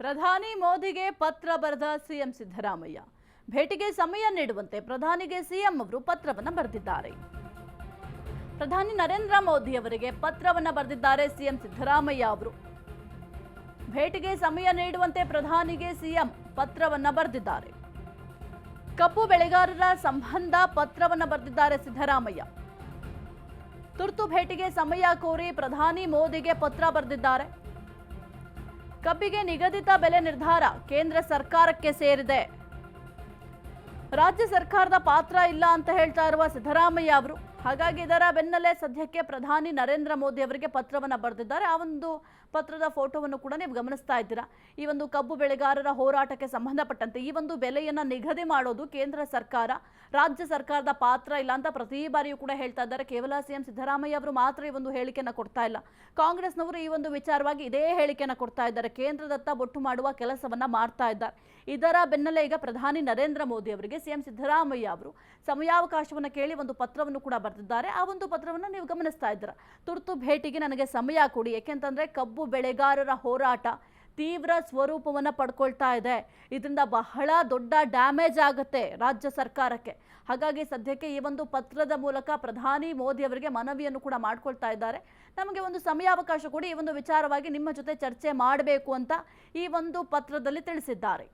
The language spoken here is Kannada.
ಪ್ರಧಾನಿ ಮೋದಿಗೆ ಪತ್ರ ಬರೆದ ಸಿಎಂ ಸಿದ್ದರಾಮಯ್ಯ. ಭೇಟಿಗೆ ಸಮಯ ನೀಡುವಂತೆ ಪ್ರಧಾನಿಗೆ ಸಿಎಂ ಅವರು ಪತ್ರವನ್ನು ಬರೆದಿದ್ದಾರೆ. ಪ್ರಧಾನಿ ನರೇಂದ್ರ ಮೋದಿ ಅವರಿಗೆ ಪತ್ರವನ್ನು ಬರೆದಿದ್ದಾರೆ ಸಿಎಂ ಸಿದ್ದರಾಮಯ್ಯ ಅವರು. ಭೇಟಿಗೆ ಸಮಯ ನೀಡುವಂತೆ ಪ್ರಧಾನಿಗೆ ಸಿಎಂ ಪತ್ರವನ್ನ ಬರೆದಿದ್ದಾರೆ. ಕಬ್ಬು ಬೆಳೆಗಾರರ ಸಂಬಂಧ ಪತ್ರವನ್ನ ಬರೆದಿದ್ದಾರೆ ಸಿದ್ದರಾಮಯ್ಯ. ತುರ್ತು ಭೇಟಿಗೆ ಸಮಯ ಕೋರಿ ಪ್ರಧಾನಿ ಮೋದಿಗೆ ಪತ್ರ ಬರೆದಿದ್ದಾರೆ. ಕಬ್ಬಿಗೆ ನಿಗದಿತ ಬೆಲೆ ನಿರ್ಧಾರ ಕೇಂದ್ರ ಸರ್ಕಾರಕ್ಕೆ ಸೇರಿದೆ. ರಾಜ್ಯ ಸರ್ಕಾರದ ಪಾತ್ರ ಇಲ್ಲ ಅಂತ ಹೇಳ್ತಾ ಇರುವ ಸಿದ್ದರಾಮಯ್ಯ ಅವರು ಹಾಗಾಗಿ ಇದರ ಬೆನ್ನಲ್ಲೇ ಸದ್ಯಕ್ಕೆ ಪ್ರಧಾನಿ ನರೇಂದ್ರ ಮೋದಿ ಅವರಿಗೆ ಪತ್ರವನ್ನು ಬರೆದಿದ್ದಾರೆ. ಆ ಒಂದು ಪತ್ರದ ಫೋಟೋವನ್ನು ಕೂಡ ನೀವು ಗಮನಿಸ್ತಾ ಇದ್ದೀರಾ? ಈ ಒಂದು ಕಬ್ಬು ಬೆಳೆಗಾರರ ಹೋರಾಟಕ್ಕೆ ಸಂಬಂಧಪಟ್ಟಂತೆ ಈ ಒಂದು ಬೆಲೆಯನ್ನು ನಿಗದಿ ಮಾಡೋದು ಕೇಂದ್ರ ಸರ್ಕಾರ, ರಾಜ್ಯ ಸರ್ಕಾರದ ಪಾತ್ರ ಇಲ್ಲ ಅಂತ ಪ್ರತಿ ಬಾರಿಯೂ ಕೂಡ ಹೇಳ್ತಾ ಇದ್ದಾರೆ. ಕೇವಲ ಸಿಎಂ ಸಿದ್ದರಾಮಯ್ಯ ಅವರು ಮಾತ್ರ ಈ ಒಂದು ಹೇಳಿಕೆಯನ್ನು ಕೊಡ್ತಾ ಇಲ್ಲ. ಕಾಂಗ್ರೆಸ್ನವರು ಈ ಒಂದು ವಿಚಾರವಾಗಿ ಇದೇ ಹೇಳಿಕೆಯನ್ನು ಕೊಡ್ತಾ ಇದ್ದಾರೆ. ಕೇಂದ್ರದತ್ತ ಬೊಟ್ಟು ಮಾಡುವ ಕೆಲಸವನ್ನ ಮಾಡ್ತಾ ಇದ್ದಾರೆ. ಇದರ ಬೆನ್ನಲ್ಲೇ ಈಗ ಪ್ರಧಾನಿ ನರೇಂದ್ರ ಮೋದಿ ಅವರಿಗೆ ಸಿಎಂ ಸಿದ್ದರಾಮಯ್ಯ ಅವರು ಸಮಯಾವಕಾಶವನ್ನು ಕೇಳಿ ಒಂದು ಪತ್ರವನ್ನು ಕೂಡ ಬರೆದಿದ್ದಾರೆ ಆ ಒಂದು ಪತ್ರವನ್ನು ನೀವು ಗಮನಿಸ್ತಾ ಇದ್ದೀರಾ. ತುರ್ತು ಭೇಟಿಗೆ ನನಗೆ ಸಮಯ ಕೊಡಿ. ಯಾಕೆಂತಂದ್ರೆ ಕಬ್ಬು ಬೆಳೆಗಾರರ ಹೋರಾಟ ತೀವ್ರ ಸ್ವರೂಪವನ್ನು ಪಡ್ಕೊಳ್ತಾ ಇದೆ. ಇದರಿಂದ ಬಹಳ ದೊಡ್ಡ ಡ್ಯಾಮೇಜ್ ಆಗುತ್ತೆ ರಾಜ್ಯ ಸರ್ಕಾರಕ್ಕೆ. ಹಾಗಾಗಿ ಸದ್ಯಕ್ಕೆ ಈ ಒಂದು ಪತ್ರದ ಮೂಲಕ ಪ್ರಧಾನಿ ಮೋದಿ ಅವರಿಗೆ ಮನವಿಯನ್ನು ಕೂಡ ಮಾಡ್ಕೊಳ್ತಾ ಇದ್ದಾರೆ. ನಮಗೆ ಒಂದು ಸಮಯಾವಕಾಶ ಕೊಡಿ. ಈ ಒಂದು ವಿಚಾರವಾಗಿ ನಿಮ್ಮ ಜೊತೆ ಚರ್ಚೆ ಮಾಡಬೇಕು ಅಂತ ಈ ಒಂದು ಪತ್ರದಲ್ಲಿ ತಿಳಿಸಿದ್ದಾರೆ.